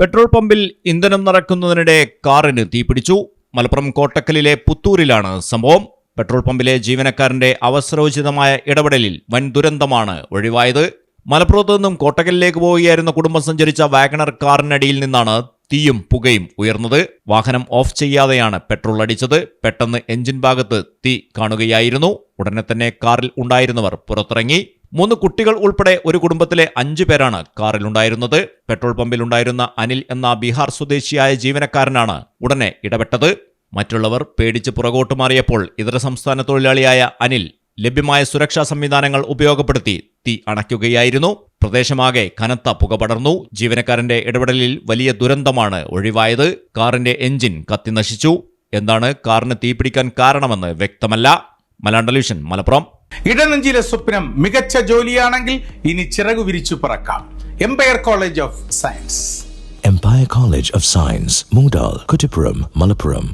Petrol പമ്പിൽ ഇന്ധനം നിറക്കുന്നതിനിടെ കാറിന് തീപിടിച്ചു. മലപ്പുറം കോട്ടക്കലിലെ പുത്തൂരിലാണ് സംഭവം. പെട്രോൾ പമ്പിലെ ജീവനക്കാരന്റെ അവസരോചിതമായ ഇടപെടലിൽ വൻ ദുരന്തമാണ് ഒഴിവായത്. മലപ്പുറത്തു നിന്നും കോട്ടക്കലിലേക്ക് പോവുകയായിരുന്ന കുടുംബം സഞ്ചരിച്ച വാഗണർ കാറിനടിയിൽ നിന്നാണ് തീയും പുകയും ഉയർന്നത്. വാഹനം ഓഫ് ചെയ്യാതെയാണ് പെട്രോൾ അടിച്ചത്. പെട്ടെന്ന് എഞ്ചിൻ ഭാഗത്ത് തീ കാണുകയായിരുന്നു. ഉടനെ തന്നെ കാറിൽ ഉണ്ടായിരുന്നവർ പുറത്തിറങ്ങി. മൂന്ന് കുട്ടികൾ ഉൾപ്പെടെ ഒരു കുടുംബത്തിലെ അഞ്ചു പേരാണ് കാറിലുണ്ടായിരുന്നത്. പെട്രോൾ പമ്പിലുണ്ടായിരുന്ന അനിൽ എന്ന ബീഹാർ സ്വദേശിയായ ജീവനക്കാരനാണ് ഉടനെ ഇടപെട്ടത്. മറ്റുള്ളവർ പേടിച്ച് പുറകോട്ട് മാറിയപ്പോൾ ഇതര സംസ്ഥാന തൊഴിലാളിയായ അനിൽ ലഭ്യമായ സുരക്ഷാ സംവിധാനങ്ങൾ ഉപയോഗപ്പെടുത്തി തീ അണയ്ക്കുകയായിരുന്നു. പ്രദേശമാകെ കനത്ത പുക പടർന്നു. ജീവനക്കാരന്റെ ഇടപെടലിൽ വലിയ ദുരന്തമാണ് ഒഴിവായത്. കാറിന്റെ എഞ്ചിൻ കത്തി നശിച്ചു എന്താണ് കാറിന് തീപിടിക്കാൻ കാരണമെന്ന് വ്യക്തമല്ല. മലാണ്ടലൂഷൻ മലപ്പുറം. ഇടനഞ്ചിലെ സ്വപ്നം മികച്ച ജോലിയാണെങ്കിൽ ഇനി ചിറകു വിരിച്ചു പറക്കാം. Empire college of science empire college of science Moodal Kuttippuram Malappuram